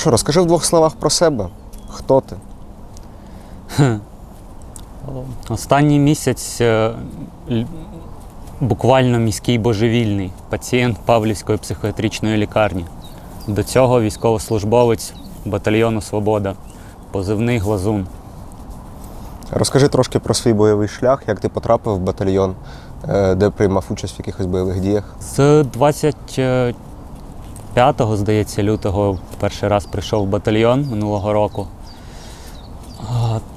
що, розкажи в двох словах про себе. Хто ти? Останній місяць е, буквально міський божевільний пацієнт Павлівської психіатричної лікарні. До цього військовослужбовець батальйону Свобода, позивний Глазун. Розкажи трошки про свій бойовий шлях, як ти потрапив в батальйон, е, де приймав участь в якихось бойових діях. З 25-го, здається, лютого перший раз прийшов в батальйон минулого року.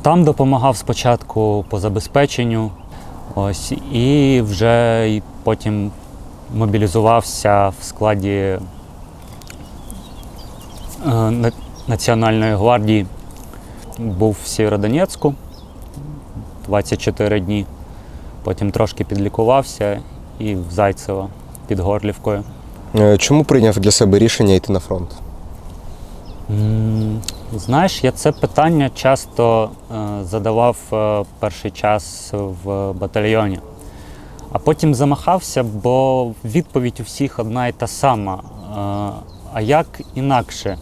Там допомагав спочатку по забезпеченню, ось, і вже потім мобілізувався в складі е, Національної гвардії. Був в Сєвєродонецьку 24 дні. Потім трошки підлікувався і в Зайцево під Горлівкою. Е, Чому прийняв для себе рішення йти на фронт? Знаєш, я це питання часто е, задавав е, перший час в батальйоні, а потім замахався, бо відповідь у всіх одна і та сама. А як інакше?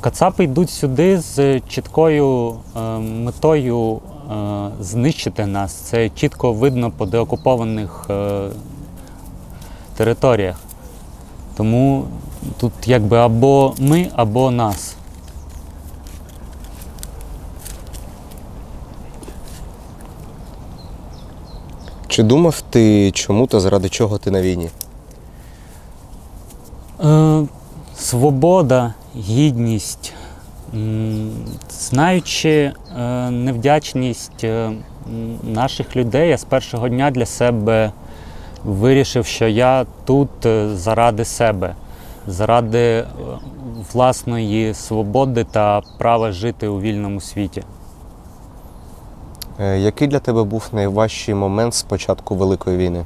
Кацапи йдуть сюди з чіткою метою знищити нас. Це чітко видно по деокупованих територіях. Тому тут якби або ми, або нас. Чи думав ти, чому та заради чого ти на війні? Е, свобода, гідність, знаючи е, невдячність е, наших людей, я з першого дня для себе вирішив, що я тут е, заради себе, заради е, власної свободи та права жити у вільному світі. Е, Який для тебе був найважчий момент з початку Великої війни?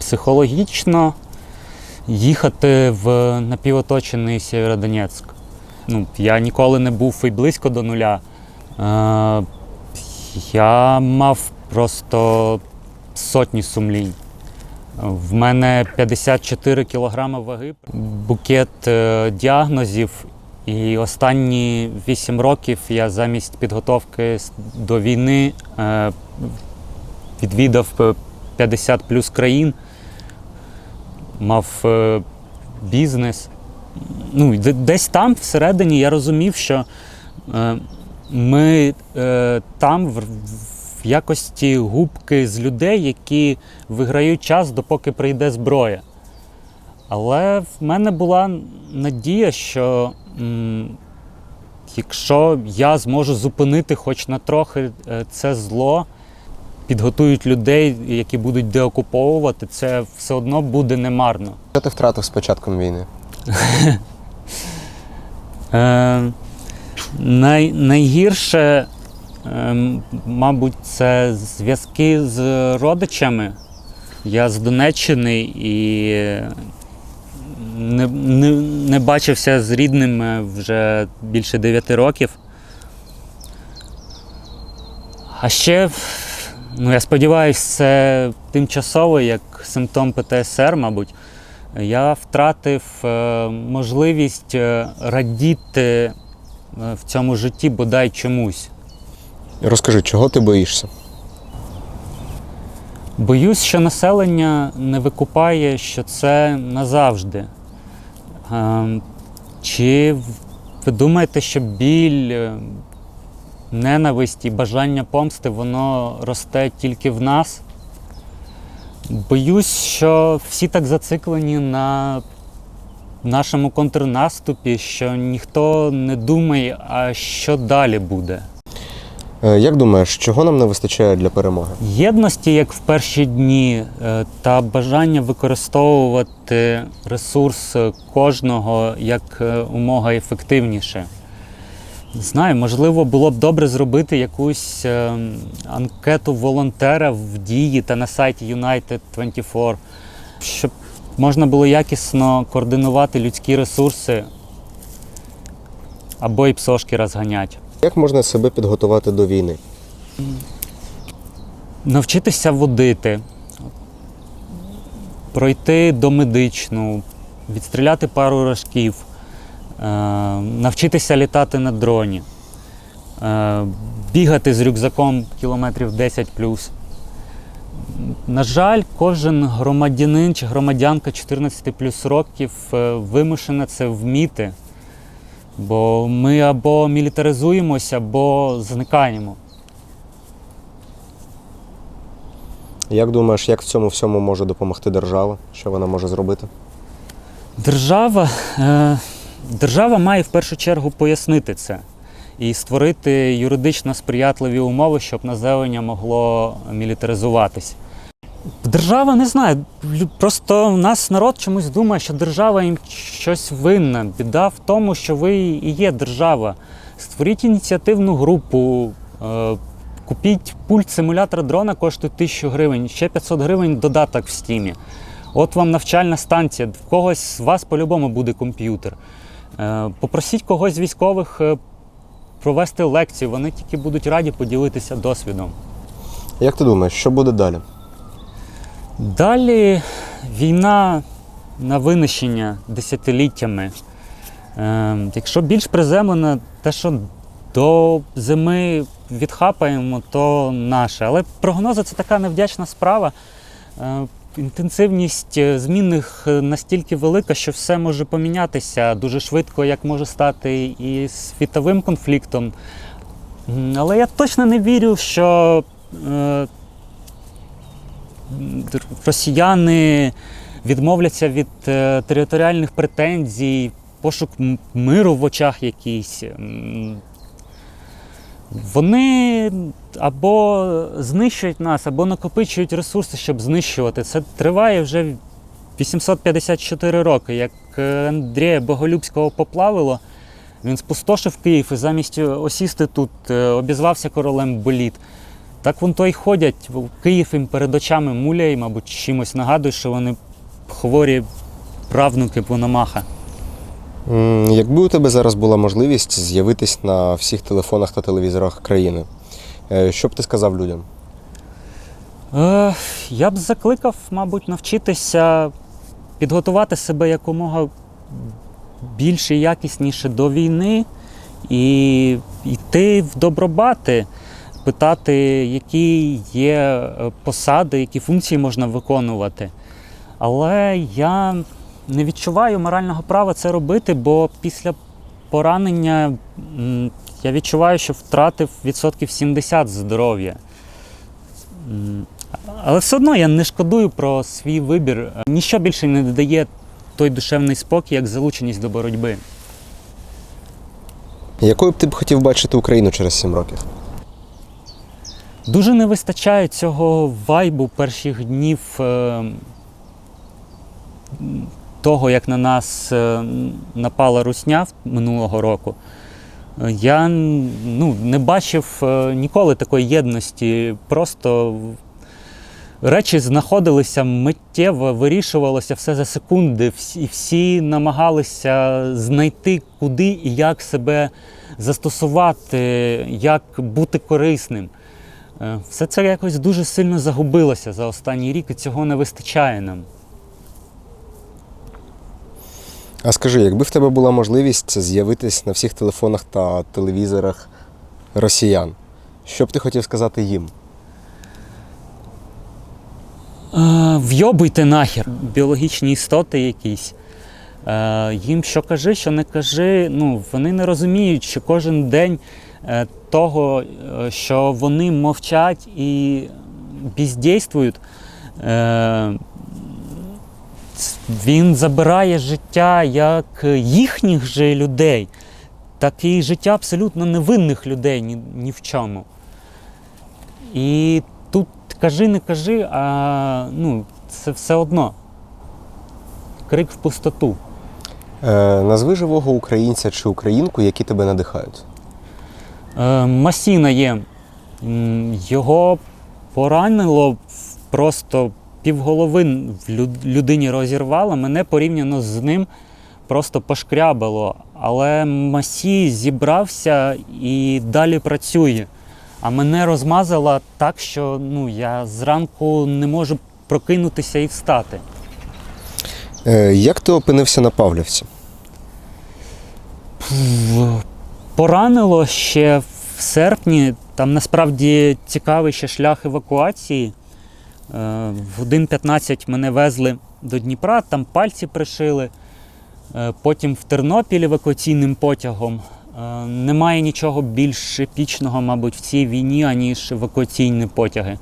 Психологічно їхати в напівоточений Сєвєродонецьк. Ну, я ніколи не був і близько до нуля. Е, я мав просто сотні сумлінь. В мене 54 кілограми ваги, букет е, діагнозів. І останні 8 років я замість підготовки до війни е, відвідав е, 50 плюс країн, мав е, бізнес. Ну, десь там всередині я розумів, що ми там в, в якості губки з людей, які виграють час, допоки прийде зброя. Але в мене була надія, що м, якщо я зможу зупинити хоч на трохи е, це зло, підготують людей, які будуть деокуповувати, це все одно буде немарно. Що ти втратив з початком війни? Е, най, найгірше, мабуть, це зв'язки з родичами. Я з Донеччини і не, не, не бачився з рідними вже більше 9 років. А ще, ну я сподіваюся, це тимчасово, як симптом ПТСР, мабуть. Я втратив е, можливість е, радіти е, в цьому житті бодай чомусь. Розкажи, чого ти боїшся? Боюсь, що населення не викупає, що це назавжди. Ем, Чи ви думаєте, що біль, е, ненависть і бажання помсти воно росте тільки в нас? Боюсь, що всі так зациклені на нашому контрнаступі, що ніхто не думає, а що далі буде. Е, Як думаєш, чого нам не вистачає для перемоги? Єдності, як в перші дні, е, та бажання використовувати ресурс кожного як е, умога ефективніше. Знаю, можливо, було б добре зробити якусь анкету волонтера в дії та на сайті United 24, щоб можна було якісно координувати людські ресурси або і псошки розганять. Як можна себе підготувати до війни? навчитися водити, пройти домедичну, відстріляти пару рожків, е, навчитися літати на дроні, е, бігати з рюкзаком кілометрів 10 плюс. На жаль, кожен громадянин чи громадянка 14 плюс років е, вимушена це вміти. Бо ми або мілітаризуємося, або зникаємо. Як думаєш, як в цьому всьому може допомогти держава? Що вона може зробити? Держава, е, держава має в першу чергу пояснити це і створити юридично сприятливі умови, щоб населення могло мілітаризуватись. Держава не знаю. лю- Просто в нас народ чомусь думає, що держава їм щось винна. Біда в тому, що ви і є держава. Створіть ініціативну групу, е, купіть пульт симулятора дрона коштує 1000 гривень, ще 500 гривень додаток в стімі. От вам навчальна станція, в когось з вас по-любому буде комп'ютер. Е, Попросіть когось з військових е, провести лекцію, вони тільки будуть раді поділитися досвідом. Як ти думаєш, що буде далі? Далі війна на винищення десятиліттями. Е, якщо більш приземлено, те, що до зими відхапаємо, то наше. Але прогнози це така невдячна справа. Е, інтенсивність змінних настільки велика, що все може помінятися дуже швидко, як може стати і світовим конфліктом. Але я точно не вірю, що е, росіяни відмовляться від е, територіальних претензій, пошук миру в очах якийсь. Вони або знищують нас, або накопичують ресурси, щоб знищувати. Це триває вже 854 роки. Як е, Андрія Боголюбського поплавило, він спустошив Київ і замість осісти тут е, обізвався королем боліт. Так вон то й ходять. Київ їм перед очами муляє, мабуть, чимось нагадує, що вони хворі правнуки Пономаха. Якби у тебе зараз була можливість з'явитись на всіх телефонах та телевізорах країни, е, що б ти сказав людям? Е, я б закликав, мабуть, навчитися підготувати себе якомога більше і якісніше до війни і йти в добробати, питати, які є е, посади, які функції можна виконувати. Але я не відчуваю морального права це робити, бо після поранення я відчуваю, що втратив відсотків 70 здоров'я. Але все одно я не шкодую про свій вибір. Ніщо більше не додає той душевний спокій, як залученість до боротьби. Якою б ти б хотів бачити Україну через 7 років? Дуже не вистачає цього вайбу перших днів е, того, як на нас е, напала русня минулого року. Я ну, не бачив е, ніколи такої єдності. Просто речі знаходилися миттєво, вирішувалося все за секунди. І всі намагалися знайти, куди і як себе застосувати, як бути корисним. Е, Все це якось дуже сильно загубилося за останній рік, і цього не вистачає нам. А скажи, якби в тебе була можливість з'явитись на всіх телефонах та телевізорах росіян, що б ти хотів сказати їм? Е, Вйобуйте нахер біологічні істоти якісь. Е, Їм що кажи, що не кажи. Ну, вони не розуміють, що кожен день е, того, е, що вони мовчать і бездействують, е, він забирає життя як їхніх же людей, так і життя абсолютно невинних людей ні, ні в чому. І тут кажи, не кажи, а ну, це все одно. Крик в пустоту. Е, назви живого українця чи українку, які тебе надихають. Е, Масіна є. Його поранило просто півголови в людині розірвало. Мене порівняно з ним просто пошкрябало. Але Масі зібрався і далі працює. А мене розмазало так, що ну, я зранку не можу прокинутися і встати. Е, Як ти опинився на Павлівці? Поранило ще в серпні. Там насправді цікавий ще шлях евакуації. Е, В 1.15 мене везли до Дніпра, там пальці пришили. Е, Потім в Тернопіль евакуаційним потягом. Е, Немає нічого більш епічного, мабуть, в цій війні, аніж евакуаційні потяги.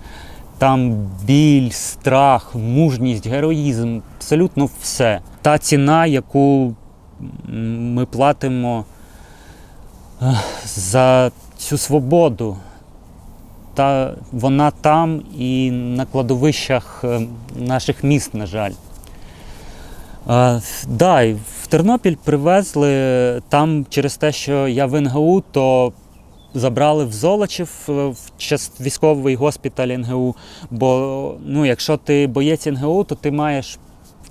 Там біль, страх, мужність, героїзм, абсолютно все. Та ціна, яку ми платимо за цю свободу. Та вона там і на кладовищах е, наших міст, на жаль. Е, да, і в Тернопіль привезли там через те, що я в НГУ, то забрали в Золочів е, в військовий госпіталь НГУ. Бо ну, якщо ти боєць НГУ, то ти маєш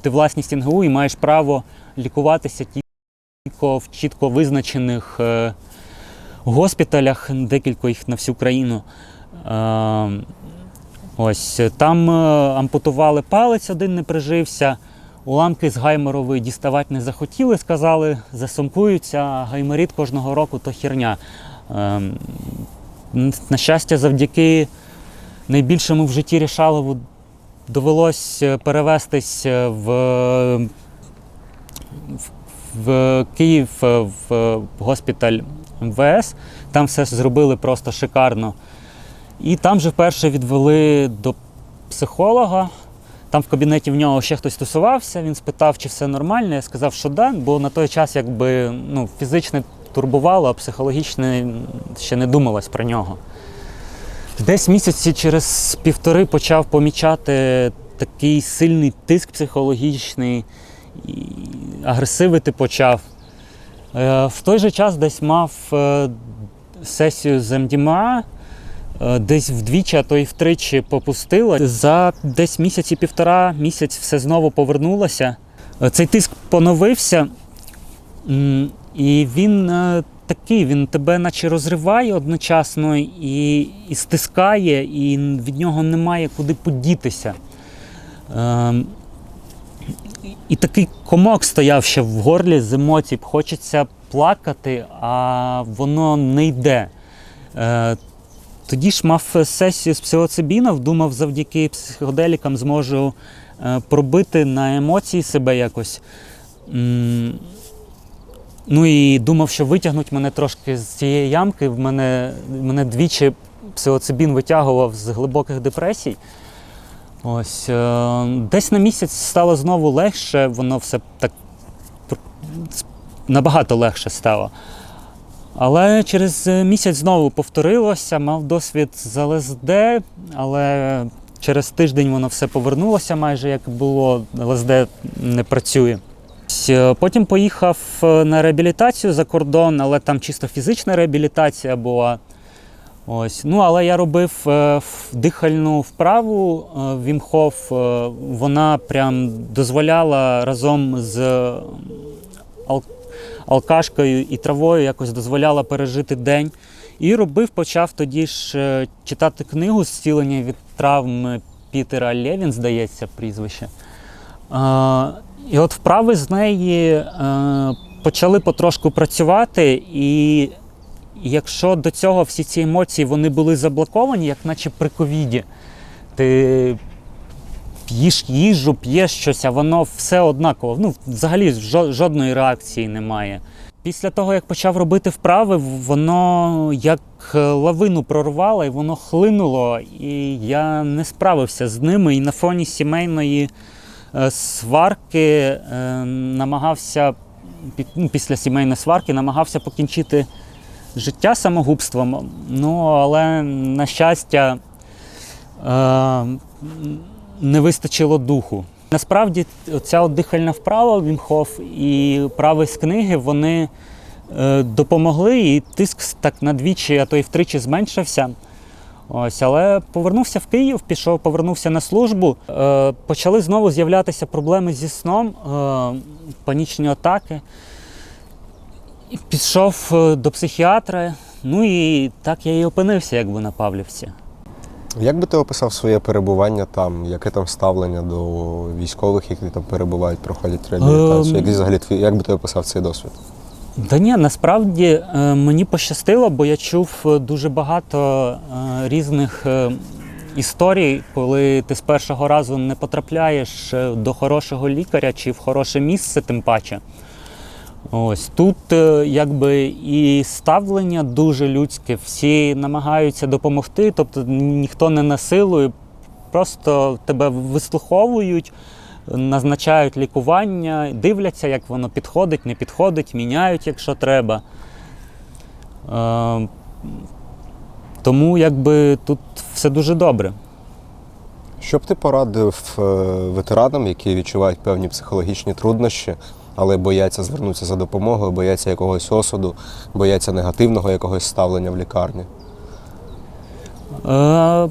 ти власність НГУ і маєш право лікуватися тільки в чітко визначених е, госпіталях, декілька їх на всю країну. Е, ось там е, ампутували палець, один не прижився. Уламки з гайморової діставати не захотіли, сказали, засумкуються, а гайморит кожного року то херня. Е, на щастя, завдяки найбільшому в житті Рішалову довелось е, перевестись в, в, Київ в госпіталь МВС. Там все зробили просто шикарно. І там же вперше відвели до психолога. Там в кабінеті в нього ще хтось тусувався. Він спитав, чи все нормально. Я сказав, що да, бо на той час якби ну, фізичне турбувало, а психологічне ще не думалось про нього. Десь місяці через півтори почав помічати такий сильний тиск психологічний, і агресивити почав. Е, В той же час десь мав е, сесію з МДМА, е, десь вдвічі, а то й втричі попустило. За десь місяць і півтора місяць все знову повернулося. Цей тиск поновився, і він такий, він тебе наче розриває одночасно і, і стискає, і від нього немає куди подітися. І- такий комок стояв ще в горлі з емоцій. Хочеться плакати, а воно не йде. Е, Тоді ж мав сесію з псилоцибінов, думав, завдяки психоделікам зможу е, пробити на емоції себе якось. Ну і думав, що витягнуть мене трошки з цієї ямки. В мене, мене двічі псилоцибін витягував з глибоких депресій. Ось е, десь на місяць стало знову легше, воно все так набагато легше стало. Але через місяць знову повторилося, мав досвід з ЛСД, але через тиждень воно все повернулося майже як було. ЛСД не працює. Е, Потім поїхав е, на реабілітацію за кордон, але там чисто фізична реабілітація була. Ось. Ну, але я робив е, дихальну вправу е, Wim е, Вона прям дозволяла разом з ал- алкашкою і травою якось дозволяла пережити день. І робив, почав тоді ж читати книгу «Зцілення від травм Пітера Лєвін, здається, прізвище. І от вправи з неї почали потрошку працювати, і якщо до цього всі ці емоції вони були заблоковані, як наче при ковіді, ти п'їш їжу, п'єш щось, а воно все однаково. Ну, взагалі жодної реакції немає. Після того, як почав робити вправи, воно як лавину прорвало і воно хлинуло, і я не справився з ними. І на фоні сімейної е, сварки е, намагався ну, після сімейної сварки намагався покінчити життя самогубством. Ну, але на щастя, е, не вистачило духу. Насправді, ця дихальна вправа Вімхоф і прави з книги вони е, допомогли, і тиск так на двічі, а то й втричі зменшився. Ось, але повернувся в Київ, пішов, повернувся на службу. Е, почали знову з'являтися проблеми зі сном, е, панічні атаки. І Пішов е, до психіатра, ну і так я і опинився, якби на Павлівці. Як би ти описав своє перебування там? Яке там ставлення до військових, які там перебувають, проходять реабілітацію? Ем. Як, взагалі як би ти описав цей досвід? Да ні, насправді е, мені пощастило, бо я чув е, дуже багато різних історій, коли ти з першого разу не потрапляєш до хорошого лікаря чи в хороше місце, тим паче. Ось тут е, якби і ставлення дуже людське, всі намагаються допомогти, тобто ніхто не насилує, просто тебе вислуховують, назначають лікування, дивляться, як воно підходить, не підходить, міняють, якщо треба. Е, тому якби тут все дуже добре. Що б ти порадив е, ветеранам, які відчувають певні психологічні труднощі, але бояться звернутися за допомогою, бояться якогось осуду, бояться негативного якогось ставлення в лікарні? Е,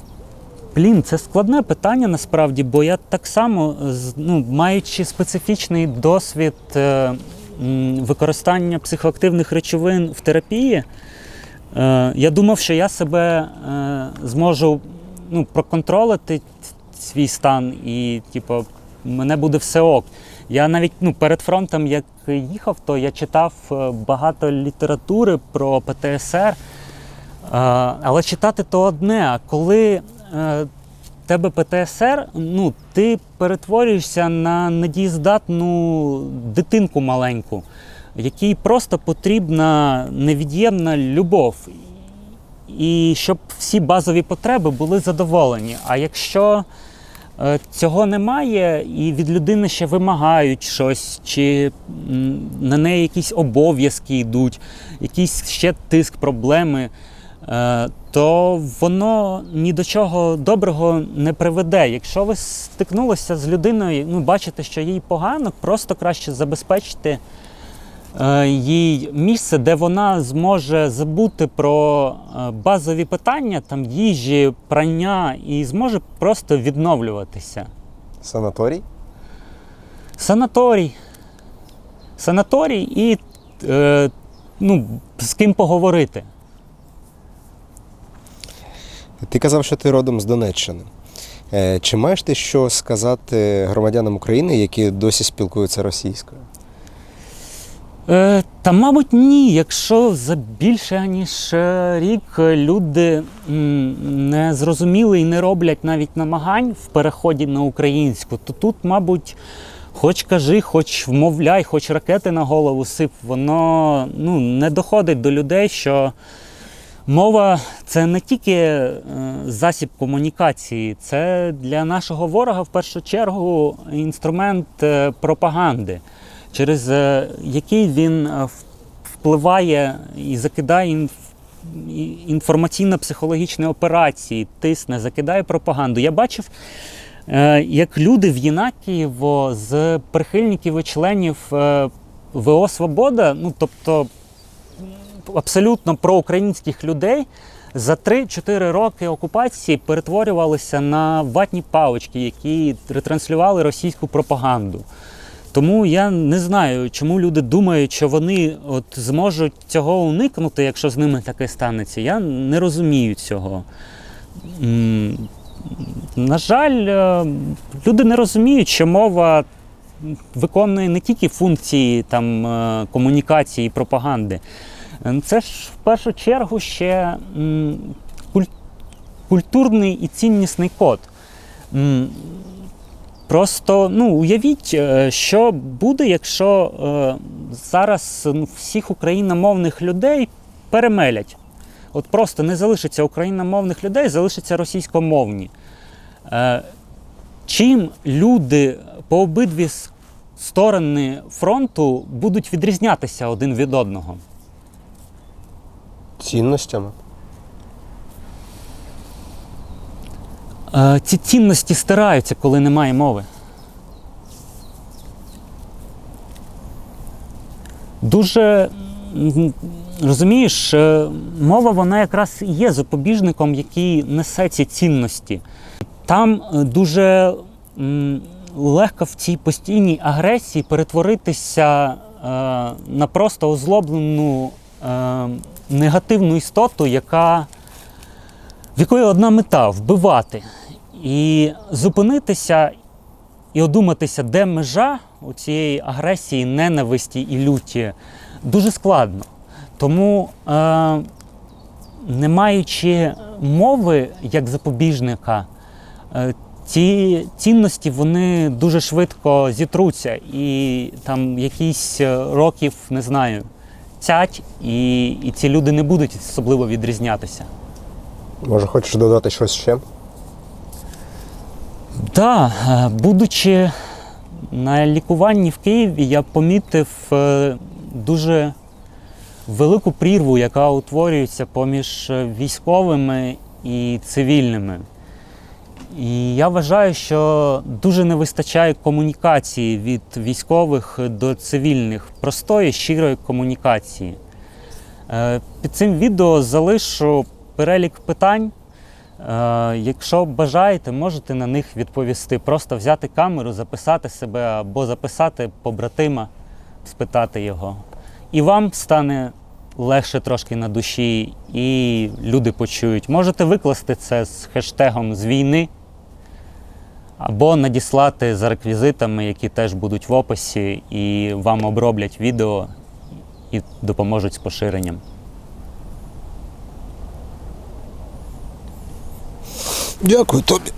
блін, це складне питання насправді, бо я так само, ну, маючи специфічний досвід е, використання психоактивних речовин в терапії, е, я думав, що я себе е, зможу ну, проконтролити свій стан і, типу, мене буде все ок. Я навіть ну, перед фронтом, як їхав, то я читав е, багато літератури про ПТСР. Е, Але читати то одне, а коли е, тебе ПТСР, ну, ти перетворюєшся на недієздатну дитинку маленьку, якій просто потрібна невід'ємна любов. І щоб всі базові потреби були задоволені. А якщо цього немає, і від людини ще вимагають щось, чи на неї якісь обов'язки йдуть, якийсь ще тиск, проблеми, е, то воно ні до чого доброго не приведе. Якщо ви стикнулися з людиною, ну бачите, що їй погано, просто краще забезпечити е, їй місце, де вона зможе забути про е, базові питання, там їжі, прання, і зможе просто відновлюватися. Санаторій? Санаторій. Санаторій і е, ну, з ким поговорити. Ти казав, що ти родом з Донеччини. Е, Чи маєш ти що сказати громадянам України, які досі спілкуються російською? Е, та, мабуть, ні. Якщо за більше ніж е, рік е, люди не зрозуміли і не роблять навіть намагань в переході на українську, то тут, мабуть, хоч кажи, хоч вмовляй, хоч ракети на голову сип, воно ну, не доходить до людей, що мова це не тільки засіб комунікації, це для нашого ворога в першу чергу інструмент пропаганди через е, який він е, впливає і закидає інформаційно-психологічні операції, тисне, закидає пропаганду. Я бачив, е, як люди в Єнакієво з прихильників і членів ВО Свобода, ну тобто абсолютно проукраїнських людей. За 3-4 роки окупації перетворювалися на ватні палички, які ретранслювали російську пропаганду. Тому я не знаю, чому люди думають, що вони от зможуть цього уникнути, якщо з ними таке станеться. Я не розумію цього. На жаль, е, люди не розуміють, що мова виконує не тільки функції там, е, комунікації і пропаганди. Е, Це ж в першу чергу ще культурний і ціннісний код. Просто ну, уявіть, е, що буде, якщо е, зараз всіх україномовних людей перемелять. От просто не залишиться україномовних людей, залишаться російськомовні. Е, чим люди по обидві сторони фронту будуть відрізнятися один від одного? Цінностями? Ці цінності стираються, коли немає мови. Дуже розумієш, е, мова вона якраз і є запобіжником, який несе ці цінності. Там е, дуже легко в цій постійній агресії перетворитися е, на просто озлоблену е, негативну істоту, яка в якої одна мета вбивати. І зупинитися і одуматися, де межа у цієї агресії, ненависті і люті, дуже складно. Тому, е, не маючи мови як запобіжника, е, ці цінності вони дуже швидко зітруться, і там якісь е, років, не знаю, цять, і, і ці люди не будуть особливо відрізнятися. Може, хочеш додати щось ще? Так, е, будучи на лікуванні в Києві, я помітив е, дуже велику прірву, яка утворюється поміж е, військовими і цивільними. І я вважаю, що дуже не вистачає комунікації від військових до цивільних, простої, щирої комунікації. Під цим відео залишу перелік питань. Е, Якщо бажаєте, можете на них відповісти. Просто взяти камеру, записати себе або записати побратима, спитати його. І вам стане легше трошки на душі, і люди почують. Можете викласти це з хештегом з війни або надіслати за реквізитами, які теж будуть в описі, і вам оброблять відео і допоможуть з поширенням. Дякую тобі.